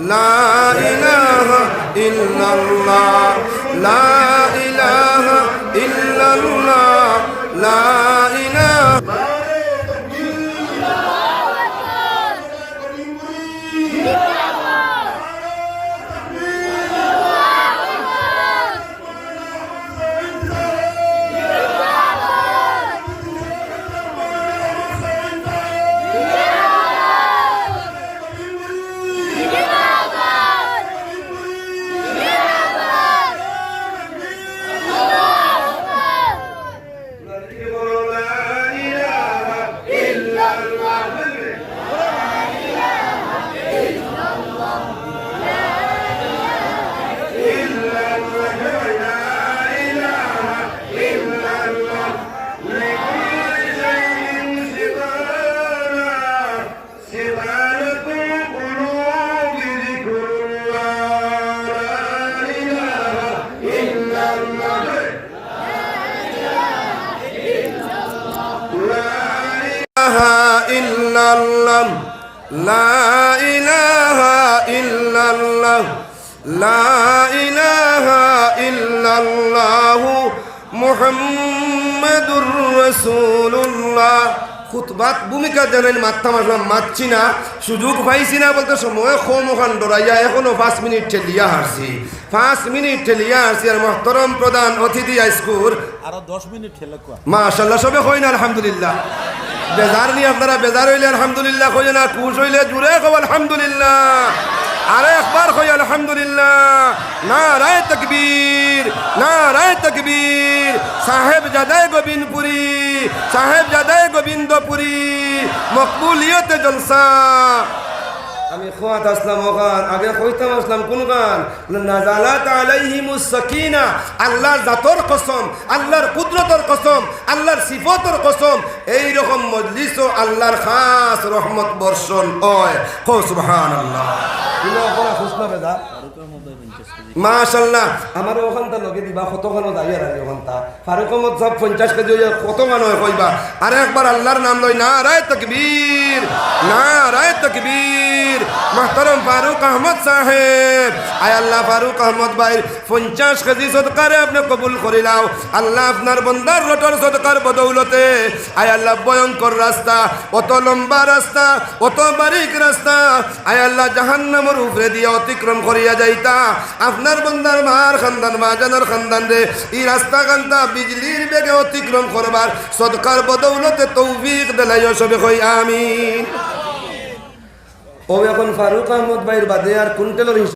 লা ইলাহা ইল্লাল্লাহ লা ইলাহা লা ইলাহা ইল্লাল্লাহ লা ইলাহা ইল্লাল্লাহ মুহাম্মাদুর রাসূলুল্লাহ। খুতবাত ভূমিকা জানেন মাথা মাসলাম মাতছি না সুযোগ পাইছি না বলতে সময় খোম ওখান ডরাইয়া এখনও পাঁচ মিনিট ঠেলিয়া হারছি। পাঁচ মিনিট ঠেলিয়া হারছি আর মহতরম প্রধান অতিথি আইস্কুর আরও দশ মিনিট ঠেলে মাশাল্লাহ সবে কই না আলহামদুলিল্লাহ। বেজার নিয়ে আপনারা, বেজার হইলে আলহামদুলিল্লাহ কই না খুশ হইলে জুড়ে কব আলহামদুলিল্লাহ। আরে একবার কই আলহামদুলিল্লাহ। না রায় তকবীর, না রায় তকবীর। সাহেব জাদায় গোবিন্দপুরি, সাহেব জাদায় গোবিন্দপুরি। মকবুলিয়তে জলসা। আমি খোয়াত আসলাম ওখান আগে কইতাম আসলাম কোন গান? নাজালাত আলাইহিমুস সাকিনা আল্লাহর জাতর কসম আল্লাহর কুদরতর কসম আল্লাহর সিফতর কসম এই রকম মজলিস ও আল্লাহর খাস রহমত বর্ষণ হয়। কো সুবহানাল্লাহ। কোন অপরা খুশনা বেদা মাশাল্লাহ আমার ওখানটা লগে দিবা কতখানো যাইয়া রাখি ওখানটা। ফারুক আহমদ সব পঞ্চাশ কেজি কত মানুষ কইবা? আরে একবার আল্লাহর নাম লই না রায় তকবীর। না তকবীর। ফারুক আহমদ সাহেব। আয় আল্লাহ ফারুক আহমদ ভাই, পঞ্চাশ কেজি আপনি কবুল আল্লাহ আপনার বন্দার রটর বদৌলতে। আয় আল্লাহ ভয়ঙ্কর রাস্তা, অত লম্বা রাস্তা, অত বারিক রাস্তা। আয় আল্লাহ জাহান্নামের উপরে দিয়ে অতিক্রম করিয়া যাইতা। আপনার বন্দার মার খানদান বাজানোর খানদান রে। এই রাস্তা কান্তা বিজলির বেগে অতিক্রম করবার সদকার বদৌলতে তৌফিক দেলাইও সবে কই, আমিন। ও এখন ফারুক আহমদ ভাইয়ের বাদে আর কুইন্টেলের